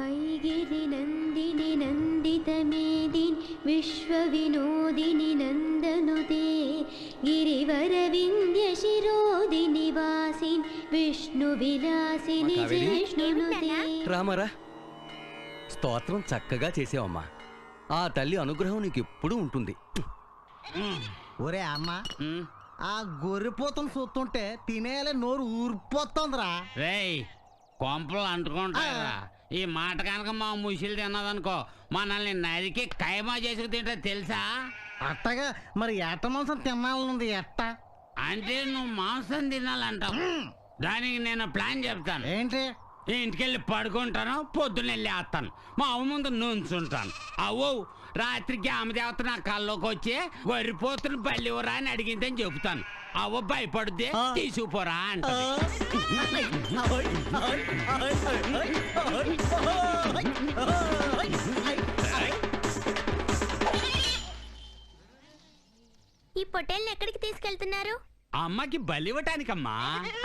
ऐगिरिनन्दिनि नन्दितमेदिन् विश्वविनोदिनि नन्दनुते गिरिवरविन्द्यशिरोदिनि वासिन् विष्णुविलासिनि మా కావేరి? जिष्णुनुते రామరా స్తోత్రం చక్కగా చేసావమ్మా ఆ తల్లి అనుగ్రహం నీకు ఎప్పుడూ ఉంటుంది ఒరే అమ్మ ఆ గొర్రెపోతను చూస్తుంటే తినేయాలి నోరు ఊరిపోతుందిరా రేయ్ కొంపలు అంటుకుంటారా ఈ మాట కనుక మా ముసిలు తిన్నదనుకో మనల్ని నరికి కైమా చేసుకు తింటే తెలుసా? అట్టగా మరి ఎట్ట మాంసం తినాలనుంది ఎట్ట? అంటే నువ్వు మాంసం తినాలంటావు. దానికి నేను ప్లాన్ చెప్తాను. ఏంటి? ఇంటికెళ్ళి పడుకుంటాను పొద్దున్న వెళ్ళి వేస్తాను మా అవ్వ ముందు నుంచుంటాను. అవ్వు రాత్రికి ఆమె దేవత నా కల్లోకి వచ్చి వరిపోతున్న బల్లివరా అని అడిగిందని చెబుతాను. అవ్వ భయపడుద్ది. తీసుకుపోరా ఈ పొట్టేల్ని ఎక్కడికి తీసుకెళ్తున్నారు? అమ్మకి బలివ్వటానికమ్మా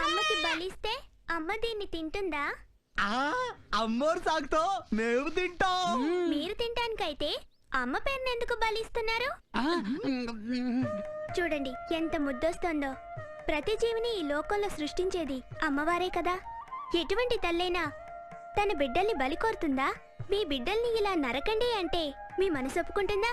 అమ్మకి బలిస్తే అమ్మ దీన్ని తింటుందా? అమ్మోరు సాగుతో మేము తింటాం. మీరు తినటానికైతే అమ్మ పేరుని ఎందుకు బలిస్తున్నారు చూడండి ఎంత ముద్దొస్తోందో. ప్రతి జీవిని ఈ లోకంలో సృష్టించేది అమ్మవారే కదా. ఎటువంటి తల్లైనా తన బిడ్డల్ని బలి కోరుతుందా? మీ బిడ్డల్ని ఇలా నరకండి అంటే మీ మనసు ఒప్పుకుంటుందా?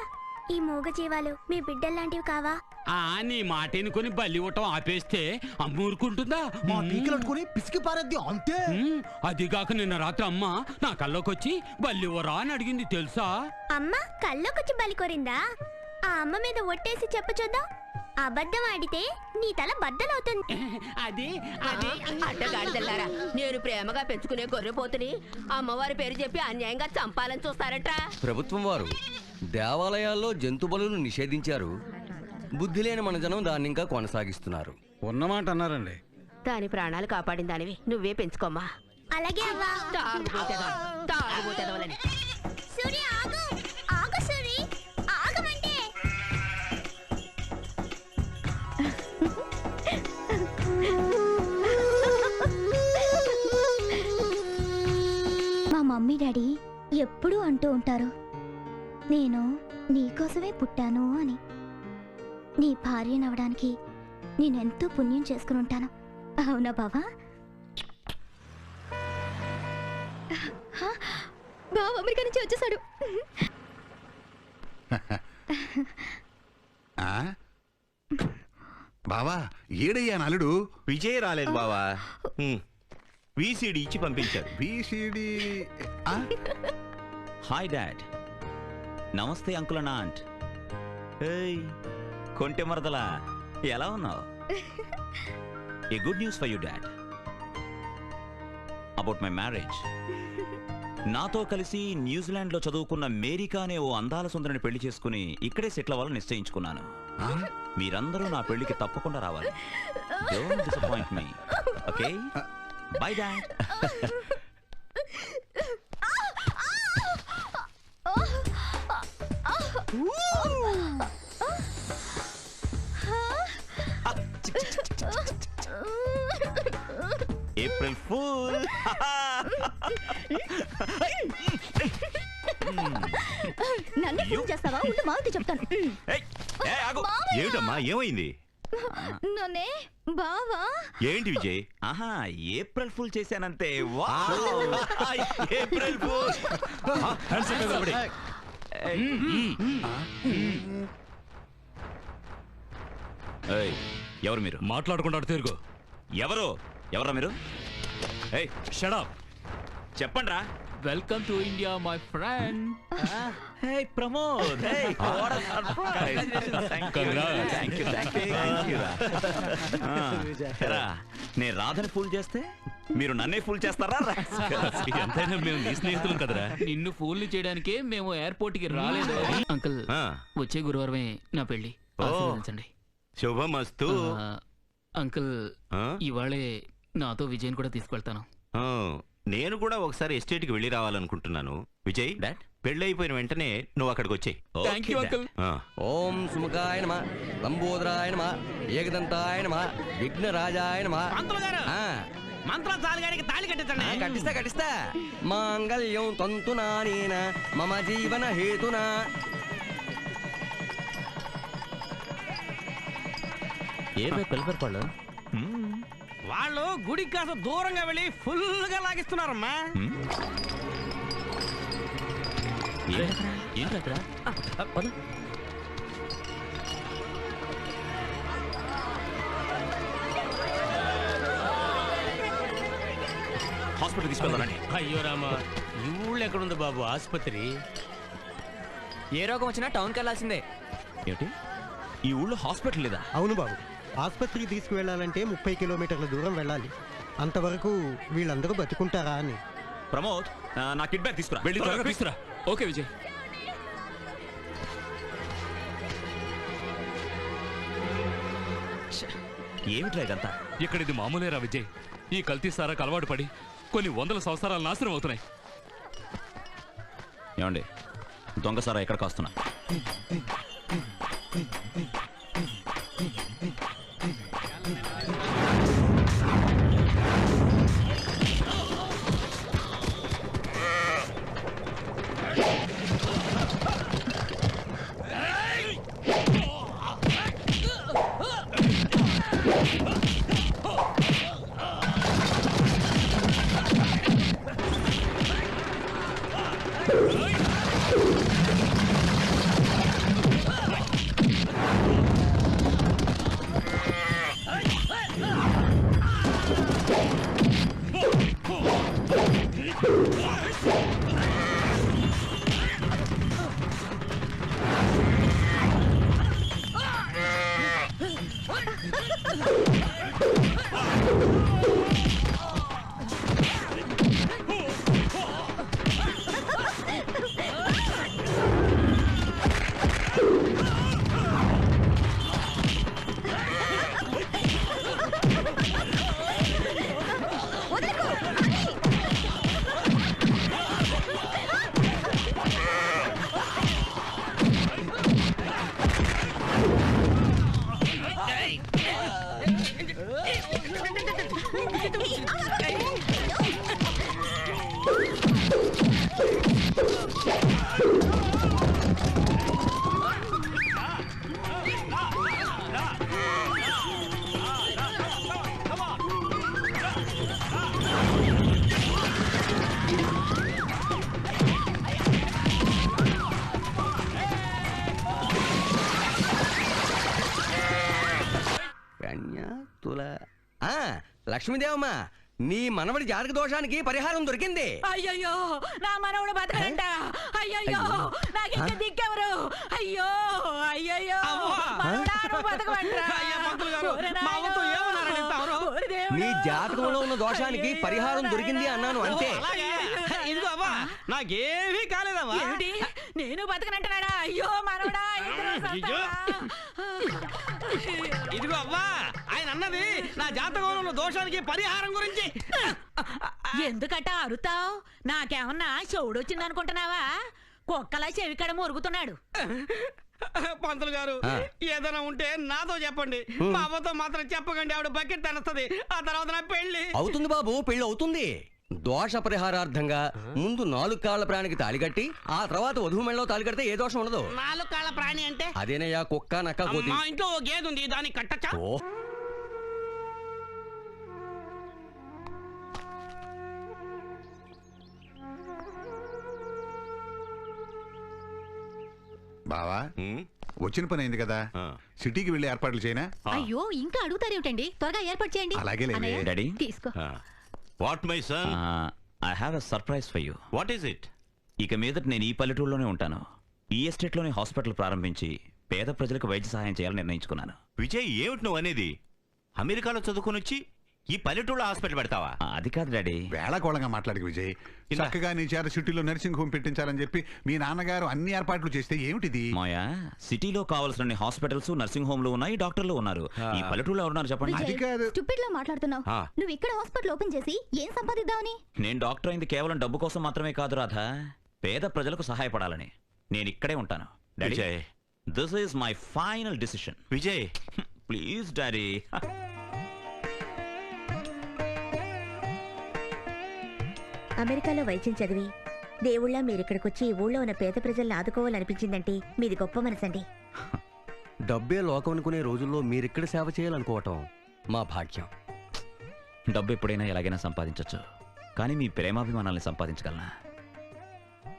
ఈ మూగ జీవాలు మీ బిడ్డల్లాంటివి కావా? ఆ నీ మాట ఎనుకొని బలి ఇవ్వటం ఆపేస్తే అమ్మ ఊరుకుంటుందా మా పీకలు అట్టుకుని పిసికి పారద్ది అంతే. ఉమ్, అదిగాక నిన్న రాత్రి అమ్మ నా కల్లోకి వచ్చి బల్లివరా అని అడిగింది తెలుసా? అమ్మ కళ్ళొకొచ్చి బలి కోరిందా? ఆ అమ్మ మీద ఒట్టేసి చెప్ప చూద్దాం. అబద్ధం ఆడితే నీ తల బద్దలవుతుంది. అది అది అడ్డగాడిదల్లారా నేను ప్రేమగా పెంచుకునే గొర్రెపోతుని అమ్మవారి పేరు చెప్పి అన్యాయంగా చంపాలని చూస్తారట్రా. ప్రభుత్వం వారు దేవాలయాల్లో జంతు బలులను నిషేధించారు. బుద్ధి లేని మన జనం దాన్ని ఇంకా కొనసాగిస్తున్నారు. ఉన్నమాట అన్నారండి. దాని ప్రాణాలు కాపాడిన దానివి నువ్వే పెంచుకోమ్మా. అలాగే అవ్వా. తాగుబోతేదవలని మమ్మీ డాడీ ఎప్పుడూ అంటూ ఉంటారు నేను నీకోసమే పుట్టాను అని. నీ భార్యనవడానికి నేనెంతో పుణ్యం చేసుకుని ఉంటాను. అవునా బావా? బావ అమెరికా నుంచి వచ్చేసాడు. ఆ? బావా ఏడయ్యా నలుడు విజయ్ రాలేదు బావా. వీసీడీ ఇచ్చి పంపించారు. BCD hi dad namaste uncle and aunt ఏయ్ కొంటె మరదలా ఎలా ఉన్నావు? A good news for you dad about my marriage నాతో కలిసి న్యూజిలాండ్లో చదువుకున్న మేరికా అనే ఓ అందాల సుందరిని పెళ్ళి చేసుకుని ఇక్కడే సెటిల్ అవ్వాలని నిశ్చయించుకున్నాను. మీరందరూ నా పెళ్ళికి తప్పకుండా రావాలి. Don't disappoint me okay bye dad April fool నన్ను ఫోన్ చేస్తావా? ఉండు మావితో చెప్తాను. ఏమిటమ్మా? ఏమైంది? నన్నే బావా. ఏంటి విజయ్? ఆహా ఏప్రిల్ ఫుల్ చేశానంతే. వావ్! April fool! ఏయ్, ఎవరు మీరు? మాట్లాడకుండా తిరుగు. ఎవరు? ఎవరా మీరు? ఏయ్ షడప్ చెప్పండి రా welcome to India my friend hey Pramod hey what surprise నేను రాధని ఫుల్ చేస్తే మీరు నన్నే ఫుల్ చేస్తారా? ఎంతైనా మేము నీ స్నేహితులం కదరా. నిన్ను ఫూల్ని చేయడానికే మేము ఎయిర్పోర్ట్కి రాలేదు. అంకుల్ ఆ, వచ్చే గురువారమే నా పెళ్ళి. ఆశీర్వదించండి. శుభమస్తు. అంకుల్? ఇవాళే నాతో విజయన్ కూడా తీసుకెళ్తాను. ఆ, నేను కూడా ఒకసారి ఎస్టేట్కి వెళ్ళి రావాలనుకుంటున్నాను. విజయ్ డాడ్? పెళ్ళైపోయిన వెంటనే నువ్వు అక్కడికి వచ్చాయి. థ్యాంక్ యూ అంకుల్ ఓం సుముఖాయ నమ లంబోదరాయ నమ ఏకదంతాయ నమ విఘ్నరాజాయ నమ. పంతులు గారు ఆ, మంత్రం చాలుగాడికి తాళి ఆ, కట్టించండి కట్టిస్తా కట్టిస్తా. మాంగళ్యం తంతునా నేన మమ జీవన హేతునా. ఏ పిల్లపర్ పళ్ళు? వాళ్ళు గుడికి కాస్త దూరంగా వెళ్ళి ఫుల్గా లాగిస్తున్నారమ్మా హాస్పిటల్ తీసుకెళ్ళాలండి అయ్యో రామా ఈ ఊళ్ళో ఎక్కడుంది బాబు? ఆసుపత్రి? ఏ రోగం వచ్చినా టౌన్కి వెళ్ళాల్సిందే. ఏమిటి ఈ ఊళ్ళో హాస్పిటల్ లేదా? అవును బాబు. ఆసుపత్రికి తీసుకువెళ్ళాలంటే ముప్పై కిలోమీటర్ల దూరం వెళ్ళాలి. అంతవరకు వీళ్ళందరూ బతుకుంటారా అని. ప్రమోద్ నా కిట్ బ్యాగ్ తీసుకురా. వెళ్ళి త్వరగా తీసుకురా. ఓకే విజయ్. ఏమిట్రా ఇదంతా? ఇక్కడ ఇది మామూలేరా విజయ్? ఈ కల్తీ సారాకు అలవాటు పడి కొన్ని వందల సంవత్సరాలు నాశనం అవుతున్నాయి. ఏమండి? దొంగసారా ఎక్కడ కాస్తున్నా? లక్ష్మీదేవమ్మ నీ మనవడి జాతక దోషానికి పరిహారం దొరికింది. అయ్యయ్యో నా మనవడు బతకడంట. అయ్యయ్యో నాకు ఇంకా దిక్కెవరు అయ్యో అయ్యయ్యో మనవడా, నువ్వు బతకమంటరా? నీ జాతకంలో ఉన్న దోషానికి పరిహారం దొరికింది అన్నాను అంతే. ఇదిగో నాకేమీ కాలేదమ్మా. నేను బతకనంటున్నాడా? అయ్యో మనవడా. ఇదిగో అవ్వా ఆయన అన్నది నా జాతకంలో ఉన్న దోషానికి పరిహారం గురించి. ఎందుకట అరుతావు? నాకేమన్నా చెవుడు వచ్చింది అనుకుంటున్నావా? కుక్కలా చెవికడ మురుగుతున్నాడు. పంతులు గారు. ఏదైనా ఉంటే నాతో చెప్పండి. మా అవ్వతో మాత్రం చెప్పకండి ఆవిడ బకెట్ తెనస్తది. ఆ తర్వాత నా పెళ్ళి అవుతుంది బాబు పెళ్ళి అవుతుంది. దోష పరిహారార్థంగా ముందు నాలుగు కాళ్ళ ప్రాణికి తాళి కట్టి ఆ తర్వాత వధువు మెళ్ళలో తాళి కడితే ఏ దోషం ఉండదు. నాలుగు కాళ్ళ ప్రాణి అంటే? అదేనయ్యా కుక్క నక్క కోతి. మా ఇంట్లో ఓ గేదె ఉంది దానికి కట్టచ్చా? ఓ. బావా వచ్చిన పని అయింది కదా. సిటీకి వెళ్ళి ఏర్పాట్లు చేయనా? అయ్యో ఇంకా అడుగుతారేమిటండి? త్వరగా ఏర్పాటు చేయండి. అలాగే డాడీ. తీసుకో. What my son I have a surprise for you what is it ఇక మీదట నేను ఈ పల్లెటూరులోనే ఉంటాను. ఈ ఎస్టేట్లోనే హాస్పిటల్ ప్రారంభించి పేద ప్రజలకు వైద్య సహాయం చేయాలని నిర్ణయించుకున్నాను. విజయ్ ఏమిటి నువ్వు అనేది? అమెరికాలో చదువుకొని వచ్చి ఈ పల్లెటూళ్ళ హాస్పిటల్ పెడతావా? అది కాదు డాడీ. వేళకోళంగా మాట్లాడికి విజయ్. చక్కగా నీ చేత సిటీలో నర్సింగ్ హోమ్ పెట్టించాలని చెప్పి మీ నాన్నగారు అన్ని ఏర్పాట్లు చేస్తే ఏమిటిది? మాయా సిటీలో కావాల్సిన హాస్పిటల్స్ నర్సింగ్ హోమ్లు ఉన్నాయి డాక్టర్లు ఉన్నారు. ఈ పల్లెటూరులో ఎవరున్నారు చెప్పండి? అది కాదు. స్టూపిడ్లో మాట్లాడుతున్నావు. నువ్వు ఇక్కడ హాస్పిటల్ ఓపెన్ చేసి ఏం సంపాదిద్దామని? నేను డాక్టర్ అయింది కేవలం డబ్బు కోసం మాత్రమే కాదు రాధా. పేద ప్రజలకు సహాయపడాలని. నేను ఇక్కడే ఉంటాను. Vijay. This is my final decision Vijay. Please daddy. అమెరికాలో వైద్యం చదివి దేవుళ్ళ మీరిక్కడికొచ్చి ఈ ఊళ్ళో ఉన్న పేద ప్రజల్ని ఆదుకోవాలనిపించిందంటే మీది గొప్ప మనసండి. డబ్బే లోకం అనుకునే రోజుల్లో మీరిక్కడ సేవ చేయాలనుకోవటం మా భాగ్యం. డబ్బు ఎప్పుడైనా ఎలాగైనా సంపాదించవచ్చు కానీ మీ ప్రేమాభిమానాల్ని సంపాదించగలనా?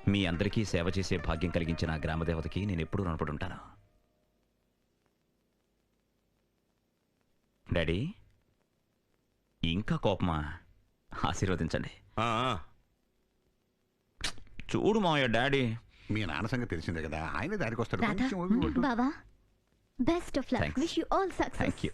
మీ అందరికీ సేవ చేసే భాగ్యం కలిగించిన ఆ గ్రామదేవతకి నేను ఎప్పుడూ రుణపడి ఉంటాను. డాడీ ఇంకా కోపమా? ఆశీర్వదించండి. ఆ, ఆ. చూడు మావయ్య డాడీ. మీ నాన్న సంగతి తెలిసిందే కదా. ఆయన దారికి వస్తాడు రాధా కొంచెం వదిలి పట్టు. బావా best of luck Thanks. Wish you all success thank you